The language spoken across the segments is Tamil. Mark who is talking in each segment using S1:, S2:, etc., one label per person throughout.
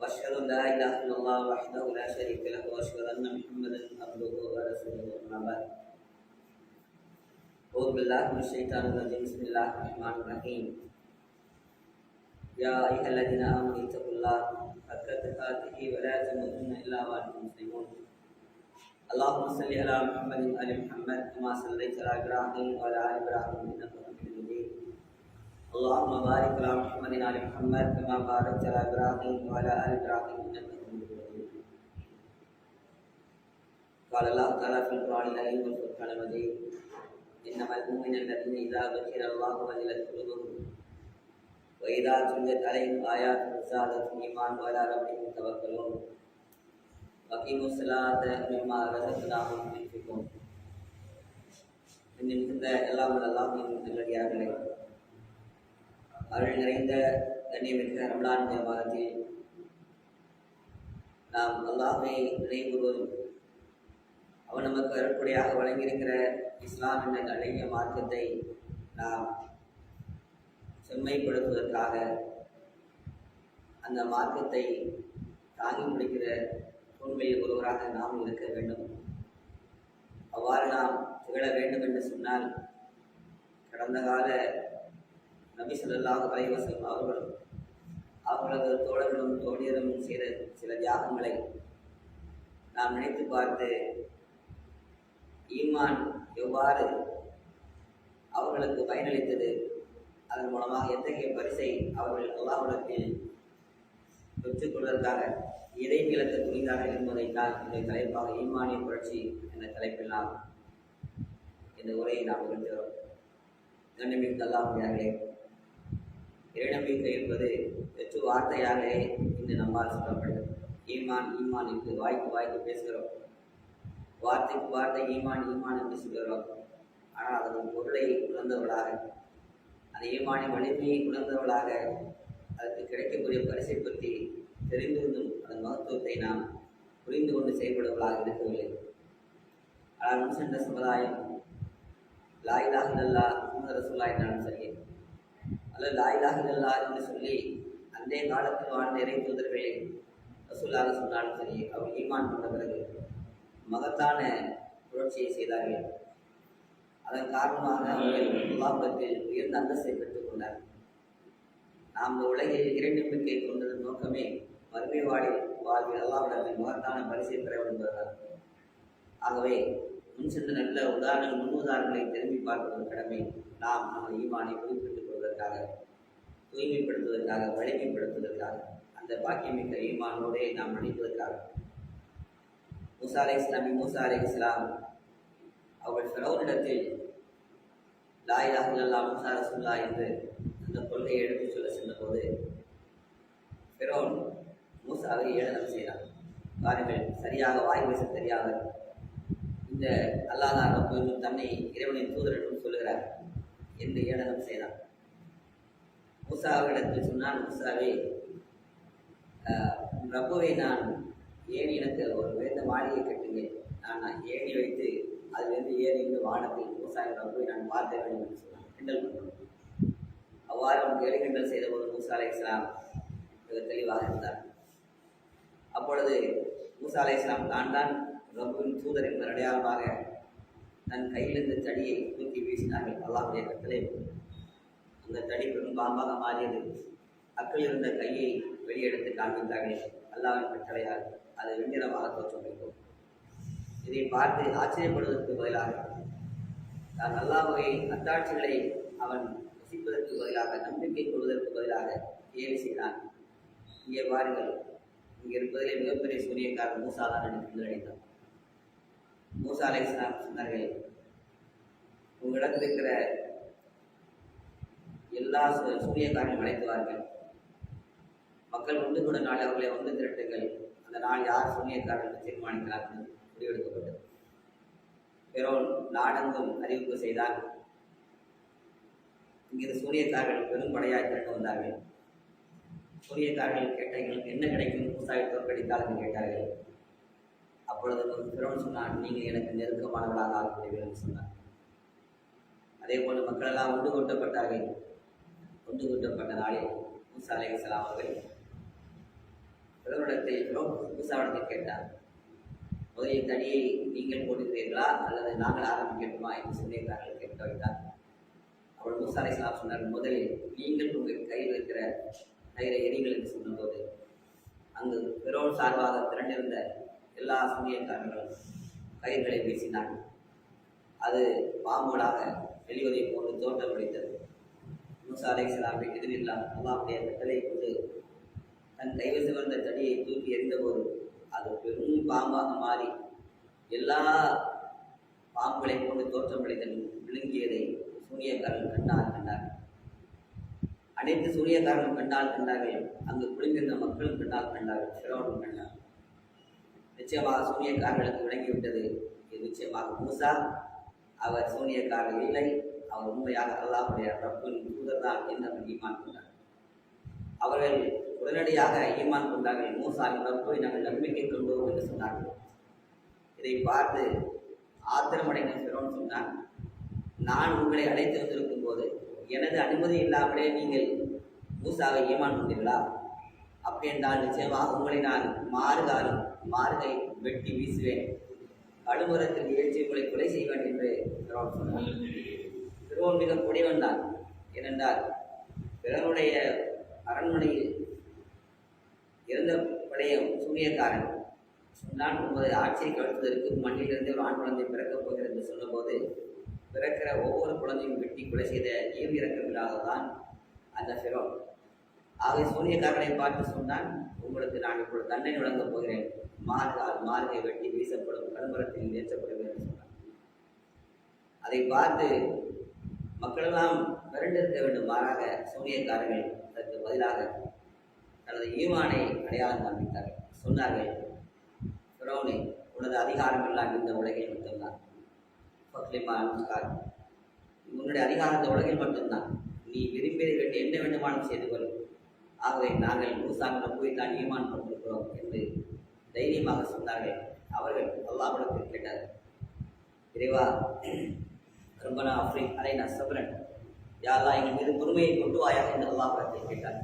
S1: وأشهد أن لا إله إلا الله وحده لا شريك له وأشهد أن محمدا عبده ورسوله أما بعد. أعوذ بالله من الشيطان الرجيم. بسم الله الرحمن الرحيم. يا أيها الذين آمنوا اتقوا الله حق تقاته ولا تموتن إلا وأنتم مسلمون. اللهم صل على محمد وآل محمد كما صليت على إبراهيم وعلى آل إبراهيم إنك حميد اللهم بارك على محمد وآل محمد كما باركت على إبراهيم وعلى آل إبراهيم إنك حميد مجيد قال الله تعالى في القرآن الكريم والفرقان المجيد إنما المؤمن الذين إذا ذكر الله وجلت قلوبهم وإذا تليت عليهم آيات زادتهم إيمان وعلى ربهم يتوكلون وأقيموا الصلاة مما رزقناهم ينفقون இன்னும் மிகுந்த எல்லாம் எல்லாம் நல்லடியார்களே அருள் நிறைந்த கண்ணியமிக்க ரம்லான் மாதத்தில் நாம் அல்லாஹை நினைவுறுவதும் அவன் நமக்கு அருட்படியாக வழங்கியிருக்கிற இஸ்லாம் என்ற அழகிய மார்க்கத்தை நாம் செம்மைப்படுத்துவதற்காக அந்த மார்க்கத்தை தாங்கி முடிக்கிற உண்மையில் ஒருவராக நாம் இருக்க வேண்டும். அவ்வாறு நாம் திகழ வேண்டும் என்று சொன்னால் கடந்த கால நபி ஸல்லல்லாஹு அலைஹி அவர்களும் அவர்களது தோழர்களும் தோழியரும் செய்த சில தியாகங்களை நாம் நினைத்து பார்த்து ஈமான் எவ்வாறு அவர்களுக்கு பயனளித்தது அதன் மூலமாக எத்தகைய பரிசை அவர்கள் அல்லாஹ்விடத்தில் பெற்றுக்கொள்வதற்காக எதை இழக்க துணிந்தார்கள் என்பதைத்தான் இந்த தலைப்பாக ஈமானிய புரட்சி என்ற தலைப்பில் நாம் இந்த உரையை நாம் நிகழ்கிறோம் கண்ணிமிக்க அல்லாஹியார்களே இறைநம்பிக்கை என்பது வெற்று வார்த்தையாகவே இன்று நம்மால் சொல்லப்படுகிறது ஈமான் ஈமான் என்று வாய்க்கு வாய்க்கு பேசுகிறோம். வார்த்தைக்கு வார்த்தை ஈமான் ஈமான் என்று சொல்கிறோம். ஆனால் அதன் பொருளை உணர்ந்தவர்களாக அந்த ஈமானின் வலிமையை உணர்ந்தவர்களாக அதற்கு கிடைக்கக்கூடிய பரிசை பற்றி தெரிந்திருந்தும் அதன் மகத்துவத்தை நாம் புரிந்து கொண்டு செயல்படுவதாக இருக்கவில்லை. ஆனால் முன் சென்ற சமுதாயம் லாயிலாக நல்லா முகமது என்றாலும் சரி அல்லது லாயிலாக என்று சொல்லி அன்றைய காலத்தில் வாழ்ந்த இறை தூதர்களை ரசூல்லாக சொன்னாலும் சரி அவர் ஈமான் கொண்ட பிறகு மகத்தான புரட்சியை செய்தார்கள். அதன் காரணமாக அவர்கள் உலாபத்தில் உயர்ந்த அந்தஸ்தை பெற்றுக் கொண்டார். நாம் இந்த உலகில் இறை நம்பிக்கை கொண்டதன் நோக்கமே மறுமை வாழில் வாழ்வில் அல்லாவிடத்தில் மகத்தான பரிசை பெற என்பதுதான் ஆகவே முன் சென்ற நல்ல உதாரணங்கள் முன் உதாரணங்களை திரும்பி பார்ப்பதன் கடமை நாம் நமது ஈமானை குறிப்பிட்டு கொள்வதற்காக தூய்மைப்படுத்துவதற்காக வலிமைப்படுத்துவதற்காக அந்த பாக்கியமிக்க ஈமானோடே நாம் நடிப்பதற்காக மூசா அலை இஸ்லாமி மூசா அலை இஸ்லாம் அவர்கள் ஃபெரோனிடத்தில் லாயிலாக இல்லல்லா மூசா ரசுல்லா என்று அந்த கொள்கையை எடுத்து சொல்ல சென்றபோது ஃபிரௌன் மூசாவை ஏளனம் செய்தார் பாருங்கள் சரியாக வாய் பேச தெரியாத இந்த அல்லாஹ் தன்னை இறைவனின் தூதர் சொல்லுகிறார் என்று ஏளனம் செய்தான். மூசாவிடத்தில் சொன்னான் மூசாவே ஆஹ், நான் ஏணி எனக்கு ஒரு வேந்த மாளிகை கட்டுங்க நான் ஏணி வைத்து அதிலிருந்து ஏறி இந்த வானத்தில் மூசாவை ரப்புவை நான் பார்க்க வேண்டும் என்று சொன்னான். கிண்டல் பண்ணணும் அவ்வாறு அவன் கேலி கிண்டல் செய்தபோது மூசா அலை இஸ்லாம் மிக தெளிவாக இருந்தார் அப்பொழுது மூசா அலை இஸ்லாம் தான் தான் ரப்புவின் தூதர் என்ற அடையாளமாக தன் கையிலிருந்த தடியை தூக்கி வீசினார்கள். அல்லாஹுடைய கட்டளை. அந்த தடி பெரும் பாம்பாக மாறியது. அக்கள் இருந்த கையை வெளியெடுத்து காண்பித்தார்கள் அல்லாவின் கட்டளையால் அது வெண்ணிறமாக தோற்றமளிக்கும் இதை பார்த்து ஆச்சரியப்படுவதற்கு பதிலாக தான் அல்லாஹுவை அத்தாட்சிகளை அவன் ரசிப்பதற்கு பதிலாக நம்பிக்கை கொள்வதற்கு பதிலாக ஏறி செய்தான். இங்கே பாருங்கள் இங்கே இருப்பதிலே மிகப்பெரிய சூரியக்காரன் மூசா தான் என்று நினைத்தான் மூசா அலை சொன்னார்கள் உங்களிடத்தில் இருக்கிற எல்லா சு- சூரியக்காரனையும் மக்கள் ஒன்று கூட நாள் அவர்களை ஒன்று திரட்டுங்கள். அந்த நாள் யார் சூனியக்காரர் என்று தீர்மானிக்கிறார் என்று முடிவெடுக்கப்பட்டது. பெரோன் நாடெங்கும் அறிவிப்பு செய்தார். இங்கிருந்து சூரியக்காரர்கள் பெரும் படையாய் திரண்டு வந்தார்கள். சூரியக்காரர்கள் கேட்ட எங்களுக்கு என்ன கிடைக்கும்? மூசாவை தோற்கடித்தால் என்று கேட்டார்கள். அப்பொழுது பெரோன் சொன்னான் நீங்கள் எனக்கு நெருக்கமானவர்களாக ஆகக்கூடியவர்கள் என்று சொன்னார். அதே போல் மக்களெல்லாம் ஒன்று கொட்டப்பட்டார்கள். கொண்டு கூட்டப்பட்ட நாளில் மூசா அலைஹிஸ்ஸலாம் அவர்கள் பிரதமரிடத்தில் பெரோன் மூசாவிடத்தில் கேட்டார். முதலில் தடியை நீங்கள் போடுகிறீர்களா அல்லது நாங்கள் ஆரம்பிக்கட்டுமா என்று சூனியக்காரர்கள் கேட்க வைத்தார். அவள் மூசா அலைஹிஸ்ஸலாம் சொன்னார் முதலில் நீங்கள் உங்கள் கையில் இருக்கிற கயிறை எரிகள் என்று சொன்னபோது அங்கு பெரோல் சார்பாக திரண்டிருந்த எல்லா சூனியக்காரர்களும் கயிர்களை வீசினார்கள். அது பாம்புகளாக வெளிவதை போன்று தோட்டம் அளித்தது மூசா அலைஹிஸ்ஸலாமை எதிரில்லாம் அல்லாவுடைய கட்டளை கொண்டு தன் கைவசமர்ந்த தடியை தூக்கி எறிந்தபோது அது பெரும் பாம்பாக மாறி எல்லா பாம்புகளை கொண்டு தோற்றமளித்தல் விழுங்கியதை சூரியக்காரன் கண்டால் கண்டார் அனைத்து சூனியக்காரர்களும் கண்டால் கண்டார்கள். அங்கு குளிர்ந்திருந்த மக்களும் கண்டால் கண்டார்கள். சிறவனும் கண்டார். நிச்சயமாக சூரியக்காரர்களுக்கு விளங்கிவிட்டது. இது நிச்சயமாக மூசா. அவர் சூனியக்காரர் இல்லை. அவர் உண்மையாக அல்லாஹுடைய ரப்பின் தூதர் தான் என்று அவர் ஈமான் கொண்டார். அவர்கள் உடனடியாக ஈமான் கொண்டார்கள். மூசாவின் ரப்பை நாங்கள் நம்பிக்கை கொண்டோம் என்று சொன்னார்கள். இதை பார்த்து ஆத்திரமடைந்த சிறோன் சொன்னான் நான் உங்களை அழைத்து வந்திருக்கும் போது எனது அனுமதி இல்லாமலே நீங்கள் மூசாவை ஈமான் கொண்டீர்களா? அப்படி என்றால் நிச்சயமாக உங்களை நான் மாறுகாலும் மாறுகை வெட்டி வீசுவேன். கடுமரத்தில் ஏற்றி உங்களை கொலை செய்வேன் என்று பிறோன் சொன்னார் மிகவும் மிக கொடிவன் தான் ஏனென்றால் பிறனுடைய அரண்மனையில் இருந்த பழைய சூனியக்காரன் சொன்னான் உமது ஆட்சியை கழுத்துவதற்கு மண்ணிலிருந்து ஒரு ஆண் குழந்தை பிறக்கப் போகிறது என்று சொன்னபோது பிறக்கிற ஒவ்வொரு குழந்தையும் வெட்டி கொலை செய்த ஈவு இறக்கமில்லாததான் அந்த சிவம். ஆகவே சூனியக்காரனை பார்த்து சொன்னான் உங்களுக்கு நான் இப்பொழுது தண்டனை வழங்கப் போகிறேன். மாறுகால் மார்கை வெட்டி வீசப்படும் கடுமரத்தில் ஏற்றப்படும் என்று சொன்னான். அதை பார்த்து மக்களெல்லாம் மிரண்டிருக்க வேண்டும் மாறாக சூனியக்காரர்கள் அதற்கு பதிலாக தனது ஈமானை அடையாளம் காண்பித்தார்கள். சொன்னார்கள் ஃபிரௌனே உனது அதிகாரம் எல்லாம் இந்த உலகில் மட்டும்தான். உன்னுடைய அதிகாரம் இந்த உலகில் மட்டும்தான். நீ விரும்பியதை என்ன வேண்டுமானும் செய்து கொள். ஆகவே நாங்கள் மூசாவிடம் போய் தான் ஈமான் கொண்டிருக்கிறோம் என்று தைரியமாக சொன்னார்கள். அவர்கள் அல்லாஹ்விடத்தில் கேட்டார்கள். இறைவா ரப்பனா அஃப்ரிக் அலைனா சபரன். யாரா எங்கள் மீது பொறுமையை கொண்டு வாயாக என்று அல்லாஹ்விடத்தை கேட்டார்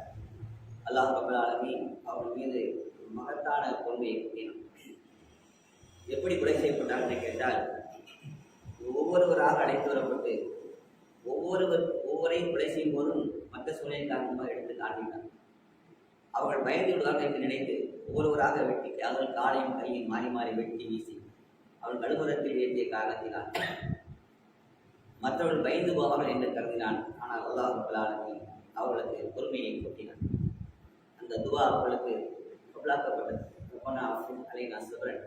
S1: அல்லாஹ் ரப்பல் ஆலமீன் அவர்கள் மீது ஒரு மகத்தான பொறுமையை கொண்டினான் எப்படி கொலை செய்யப்பட்டார் என்று கேட்டால் ஒவ்வொருவராக அழைத்து வரப்பட்டு ஒவ்வொருவர் ஒவ்வொரையும் கொலை செய்யும் போதும் மற்ற சூழ்நிலை காரணமாக எடுத்து காண்பினார் அவர்கள் பயந்து விடுவார்கள் என்று நினைத்து ஒவ்வொருவராக வெட்டி அவர்கள் காலையும் கையும் மாறி மாறி வெட்டி வீசி அவள் கழுமரத்தில் ஏற்றிய காரணத்தினால் மற்றவர்கள் பயந்து போவார்கள் என்று கருதினான். ஆனால் அல்லாஹ் ரபுல்லாலமி அவர்களுக்கு பொறுமையை கொட்டினான். அந்த துவா அவர்களுக்கு கபலாக்கப்பட்டது ரப்பனா நான் அலைனா சுபரன்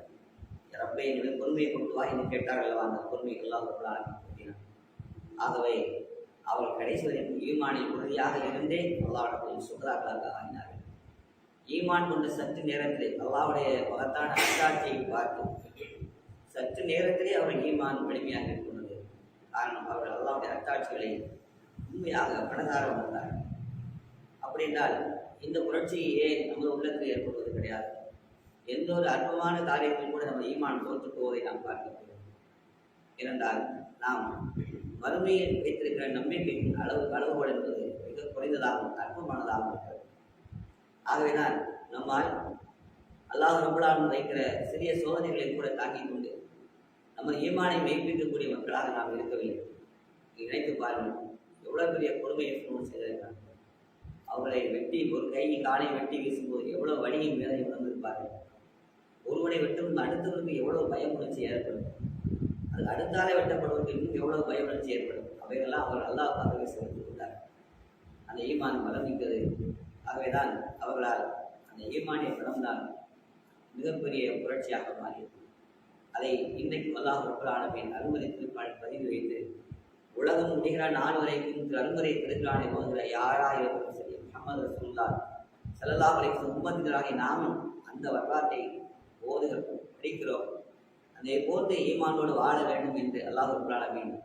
S1: ரப்பை என்னுடைய பொறுமையை கொண்டு வா என்று கேட்டார்கள் அல்லவா? அந்த பொறுமையை அல்லாஹ் ரபுல்லாலமி கொட்டினான். ஆகவே அவர்கள் கடைசி வரை ஈமானில் உறுதியாக இருந்தே அல்லாவிடத்தில் சுகராக்களாக ஆகினார்கள் ஈமான் கொண்ட சற்று நேரத்திலே அல்லாவுடைய மகத்தான அத்தாட்சியை பார்த்து சற்று நேரத்திலே அவர்கள் ஈமான் வலிமையாக காரணம். அவர்கள் அல்லாவுடைய அத்தாட்சிகளை உண்மையாக பணதார வந்தார். அப்படி என்றால் இந்த புரட்சியே நமது உள்ளத்தில் ஏற்படுவது கிடையாது. எந்த ஒரு அற்பமான காரியத்தில் கூட நம்ம ஈமான் தோற்று போவதை நாம் பார்க்கிறோம் ஏனென்றால் நாம் வறுமையில் வைத்திருக்கிற நம்பிக்கையின் அளவு அளவுகோல் என்பது மிக குறைந்ததாகவும் அற்பமானதாகவும் இருக்கிறது. ஆகவேதான் நம்மால் அல்லாஹ் ரபுல்லான் வைக்கிற சிறிய சோதனைகளை கூட தாங்கிக் கொண்டு நம்ம ஈமானை மெய்ப்பிக்கக்கூடிய மக்களாக நாம் இருக்கவில்லை. நினைத்து பாருங்கள். எவ்வளோ பெரிய கொடுமையை ஃபோன் செய்திருக்காங்க அவர்களை வெட்டி ஒரு கை காலை வெட்டி வீசும்போது எவ்வளோ வழியும் வேலை உணர்ந்திருப்பார்கள். ஒருவனை வெட்டும் அடுத்தவருக்கு எவ்வளோ பயம் உணர்ச்சி ஏற்படும். அது அடுத்தாலே வெட்டப்படுவதற்கு இன்னும் எவ்வளோ பய உணர்ச்சி ஏற்படும். அவைகளெல்லாம் அவர் அல்லாஹ் செலுத்தி கொண்டார். அந்த ஈமான் பலம் மிக்கது ஆகவேதான் அவர்களால் அந்த ஈமானிய பலம்தான் மிகப்பெரிய புரட்சியாக மாறியது அதை இன்றைக்கு அல்லாஹ் ரப்பலானவின் அருமறை திருப்பால் பதிவு வைத்து உலகம் முடிகிற நாள் வரைக்கும் அருமறை திருக்கானை போகிற யாராயிருக்கும் சரி முகமது ரசூல்லா செல்லல்லா வரைக்கும் உம்மதிகளாகி நாமும் அந்த வரலாற்றை ஓதுகிறோம் படிக்கிறோம். அதே போன்று ஈமானோடு வாழ வேண்டும் என்று அல்லாஹ் ரபுல்லாலமீன்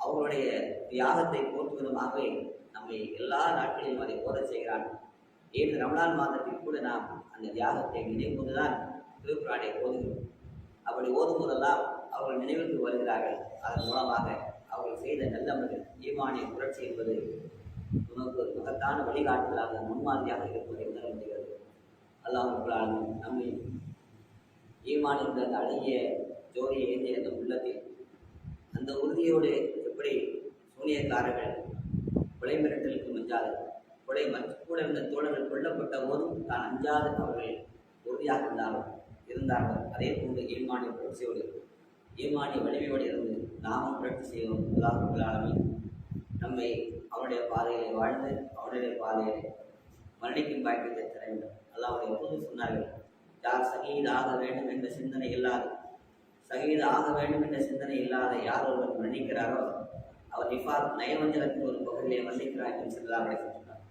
S1: அவர்களுடைய தியாகத்தை போற்றுவதுமாகவே நம்மை எல்லா நாட்களிலும் அதை ஓத செய்கிறான். ஏன் ரமலான் மாதத்தில் கூட நாம் அந்த தியாகத்தை நினைவுதான் திருக்குறானை ஓதுகிறோம். அப்படி ஓதும் போதெல்லாம் அவர்கள் நினைவுக்கு வருகிறார்கள். அதன் மூலமாக அவர்கள் செய்த நல்லவர்கள் ஈமானிய புரட்சி என்பது நமக்கு மகத்தான வழிகாட்டுதலாக முன்மாதிரியாக இருப்பதை உணர முடிகிறது. அல்லாஹ் நம்மை ஈமான் என்ற அந்த அழகிய ஜோதியை ஏந்திய அந்த உள்ளத்தில் அந்த உறுதியோடு எப்படி சூனியக்காரர்கள் கொலை மிரட்டலுக்கு மஞ்சாது கொலை மற்ற கூட இருந்த தோழர்கள் கொல்லப்பட்ட போதும் தான் அஞ்சாது அவர்கள் உறுதியாக இருந்தாலும் இருந்தார்கள். அதே போன்று ஈமானிய புரட்சியோடு ஈமானிய வலிமையோடு இருந்து நாமும் புரட்சி செய்வோம். அல்லாஹ் நம்மை அவனுடைய பாதையிலே வாழ்ந்து அவனுடைய பாதையிலே மரணிக்கும் பாக்கியத்தை தர வேண்டும். அல்லாஹ் எப்போது சொன்னார்கள் யார் சகீது ஆக வேண்டும் என்ற சிந்தனை இல்லாத சகீது ஆக வேண்டும் என்ற சிந்தனை இல்லாத யார் ஒருவர் மன்னிக்கிறாரோ அவர் நிஃபார் நயவஞ்சலத்தின் ஒரு பகுதியிலே மன்னிக்கிறார் என்று சொல்லலாம் சொன்னார்.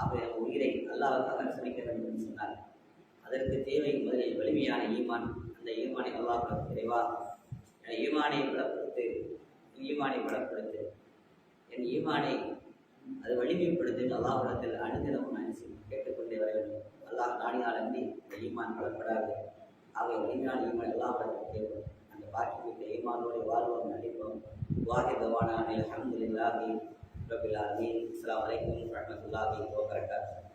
S1: அப்போ என் உயிரை அல்லாவுக்காக அர்ப்பணிக்க வேண்டும் என்று சொன்னார் அதற்கு தேவை முதலில் வலிமையான ஈமான். அந்த ஈமானை அல்லாஹ் தெளிவா என் ஈமானை பலப்படுத்து என் ஈமானை பலப்படுத்து என் ஈமானை அது வலிமைப்படுத்தி அல்லாஹிடத்தில் அனுதினமும் நான் கேட்டுக்கொண்டே வர வேண்டும். அல்லாஹ் நாடினால் அன்றி இந்த ஈமான் பலப்படாது அவை வலிமையான ஈமான் அல்லாஹிடத்தில் தேவை அந்த பாக்கியமிக்க ஈமானோடு வாழ்வோம் நடிப்போம். வாஹிதவான அலமதுல்லாஹி ரபில் அஸ்லாம் அஸ்ஸலாமு அலைக்கும் வரஹ்மத்துல்லாஹி வபரகாத்துஹு.